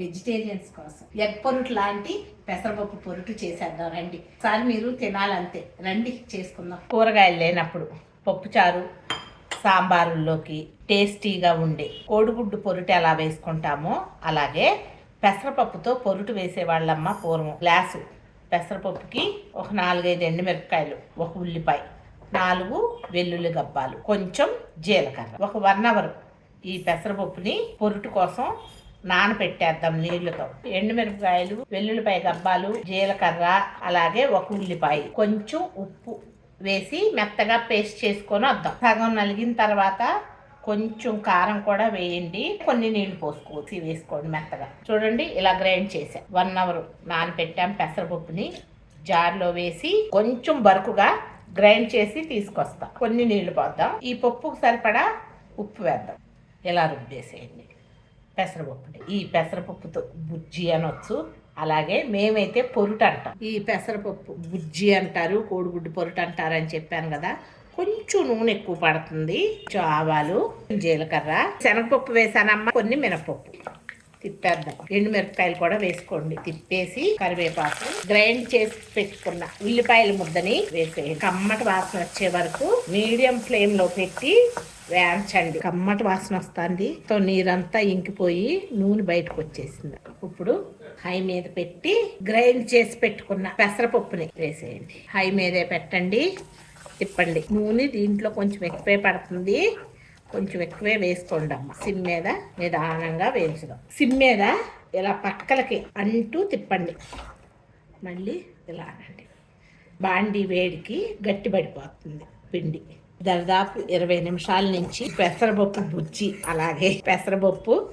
Vegetarians కోసం. Egg పొరుటు లాంటి పెసరపప్పు పొరుటు చేసేద్దాం రండి. ఒకసారి మీరు తినాలంతే. రండి చేసుకుందాం. కూరగాయలు లేనప్పుడు పప్పుచారు సాంబారుల్లోకి టేస్టీగా ఉండే కోడిగుడ్డు పొరుటు ఎలా వేసుకుంటామో అలాగే పెసరపప్పుతో పొరుటు వేసేవాళ్ళమ్మ పూర్వం. గ్లాసు పెసరపప్పుకి ఒక నాలుగైదు ఎండుమిరపకాయలు ఒక ఉల్లిపాయ నాలుగు వెల్లుల్లి గబ్బాలు కొంచెం జీలకర్ర. ఒక వన్ అవర్ ఈ పెసరపప్పుని పొరుటు కోసం నానపెట్టేద్దాం నీళ్ళతో. ఎండుమిరపకాయలు వెల్లుల్లిపాయ గబ్బాలు జీలకర్ర అలాగే ఒక ఉల్లిపాయ. కొంచెం ఉప్పు వేసి మెత్తగా పేస్ట్ చేసుకొని వద్దాం. సగం నలిగిన తర్వాత కొంచెం కారం కూడా వేయండి. కొన్ని నీళ్ళు పోసుకోవచ్చు. వేసుకోండి మెత్తగా. చూడండి ఇలా గ్రైండ్ చేసా వన్ అవర్ నానపెట్టాం పెసరపప్పుని. జార్లో వేసి కొంచెం బరుకుగా గ్రైండ్ చేసి తీసుకొస్తాం. కొన్ని నీళ్ళు పోద్దాం. ఈ పప్పుకు సరిపడా ఉప్పు వేద్దాం. ఇలా రుబ్బేసేయండి. పెసరపప్పుని ఈ పెసరపప్పుతో బుజ్జి అనొచ్చు. అలాగే మేమైతే పొరుట అంటాం. ఈ పెసరపప్పు బుజ్జి అంటారు కోడిగుడ్డు పొరుట అంటారు అని చెప్పాను కదా. కొంచెం నూనె ఎక్కువ పడుతుంది. కొంచెం ఆవాలు జీలకర్ర శనగపప్పు వేసానమ్మా. కొన్ని మినపప్పు తిప్పేద్దాం. ఎండు మిరపకాయలు కూడా వేసుకోండి. తిప్పేసి కరివేపాకు గ్రైండ్ చేసి పెట్టుకున్న ఉల్లిపాయల ముద్దని వేసేయండి. కమ్మటి వాసన వచ్చే వరకు మీడియం ఫ్లేమ్లో పెట్టి వేయించండి. కమ్మటి వాసన వస్తుంది. తో నీరంతా ఇంకిపోయి నూనె బయటకు వచ్చేసింది. ఇప్పుడు హై మీద పెట్టి గ్రైండ్ చేసి పెట్టుకున్న పెసరపప్పుని వేసేయండి. హై మీదే పెట్టండి. తిప్పండి. నూనె దీంట్లో కొంచెం ఎక్కువే పడుతుంది. కొంచెం ఎక్కువే వేసుకోండి అమ్మ. సిమ్ మీద నిదానంగా వేయించడం. సిమ్ మీద ఇలా పక్కలకి అంటూ తిప్పండి. మళ్ళీ ఇలా అనండి బాండి వేడికి గట్టిపడిపోతుంది పిండి. దాదాపు ఇరవై నిమిషాల నుంచి పెసరపప్పు బుజ్జి అలాగే పెసరపప్పు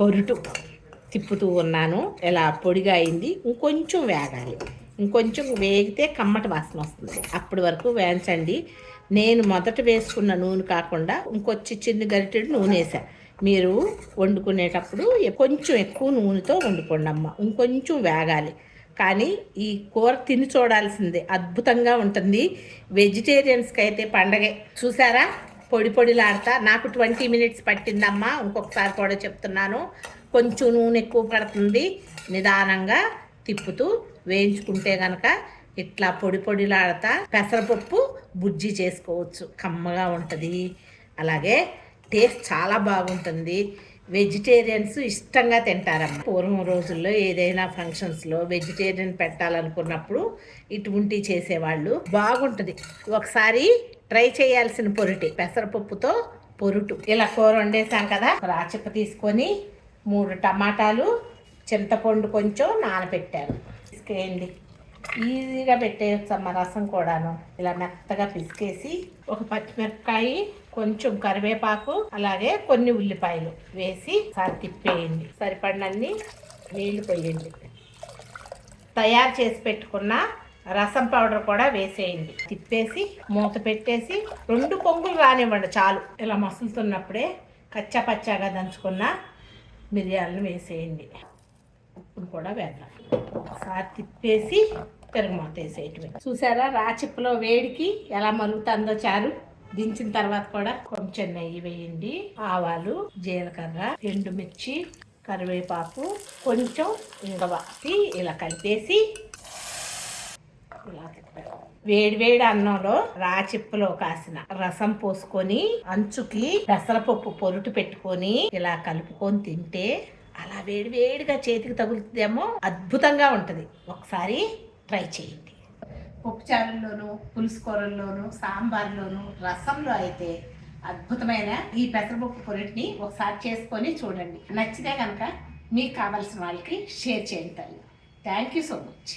పొరుటు తిప్పుతూ ఉన్నాను. ఇలా పొడిగా అయింది. ఇంకొంచెం వేగాలి. ఇంకొంచెం వేగితే కమ్మటి వాసన వస్తుంది. అప్పటి వరకు వేయించండి. నేను మొదట వేసుకున్న నూనె కాకుండా ఇంకొచ్చి చిన్న గరిటెడు నూనె వేసా మీరు వండుకునేటప్పుడు కొంచెం ఎక్కువ నూనెతో వండుకోండి అమ్మ ఇంకొంచెం వేగాలి. కానీ ఈ కూర తిని చూడాల్సిందే. అద్భుతంగా ఉంటుంది. వెజిటేరియన్స్కి అయితే పండగే. చూసారా? పొడి పొడిలాడతా. నాకు ట్వంటీ మినిట్స్ పట్టిందమ్మా. ఇంకొకసారి కూడా చెప్తున్నాను. కొంచెం నూనె ఎక్కువ పడుతుంది. నిదానంగా తిప్పుతూ వేయించుకుంటే గనక ఇట్లా పొడి పొడిలాడతా. పెసరపప్పు బుజ్జి చేసుకోవచ్చు. కమ్మగా ఉంటుంది. అలాగే టేస్ట్ చాలా బాగుంటుంది. వెజిటేరియన్స్ ఇష్టంగా తింటారమ్మ. పూర్వం రోజుల్లో ఏదైనా ఫంక్షన్స్లో వెజిటేరియన్ పెట్టాలనుకున్నప్పుడు ఇటువంటి చేసేవాళ్ళు. బాగుంటుంది. ఒకసారి ట్రై చేయాల్సిన పొరుటి పెసరపప్పుతో పొరుటు. ఇలా కూర వండేసాం కదా. రాచిప్ప తీసుకొని మూడు టమాటాలు చింతపండు కొంచెం నానబెట్టాను తీసుకేయండి ఈజీగా పెట్టేయచ్చు అమ్మ రసం కూడాను. ఇలా మెత్తగా పిసికేసి ఒక పచ్చిమిరపకాయ కొంచెం కరివేపాకు అలాగే కొన్ని ఉల్లిపాయలు వేసి సారి తిప్పేయండి. సరిపడినన్ని నీళ్ళు పోయండి. తయారు చేసి పెట్టుకున్న రసం పౌడర్ కూడా వేసేయండి. తిప్పేసి మూత పెట్టేసి రెండు పొంగులు రానివ్వండి చాలు. ఇలా మసులుతున్నప్పుడే కచ్చా పచ్చాగా దంచుకున్న మిరియాలను వేసేయండి. ఉప్పును కూడా వేద్దాం. ఒకసారి తిప్పేసి పెరుగుమాత వేసేయటమే. చూసారా రాచిప్పలో వేడికి ఎలా మరుగుతుందో చారు. దించిన తర్వాత కూడా కొంచెం నెయ్యి వేయండి. ఆవాలు జీలకర్ర ఎండుమిర్చి కరివేపాకు కొంచెం ఇంగవ. ఇలా కలిపేసి ఇలా వేడి వేడి అన్నంలో రాచిప్పలో కాసిన రసం పోసుకొని అంచుకి పెసరపప్పు పొరుటు పెట్టుకొని ఇలా కలుపుకొని తింటే అలా వేడి వేడిగా చేతికి తగులుతుందేమో అద్భుతంగా ఉంటుంది. ఒకసారి ట్రై చేయండి. పప్పు చారుల్లోనూ పులుసు కూరల్లోనూ సాంబార్లోనూ రసంలో అయితే అద్భుతమైన ఈ పెసరపప్పు పొరిటిని ఒకసారి చేసుకొని చూడండి. నచ్చితే కనుక మీకు కావాల్సిన వాళ్ళకి షేర్ చేయండి తల్లి. Thank you so much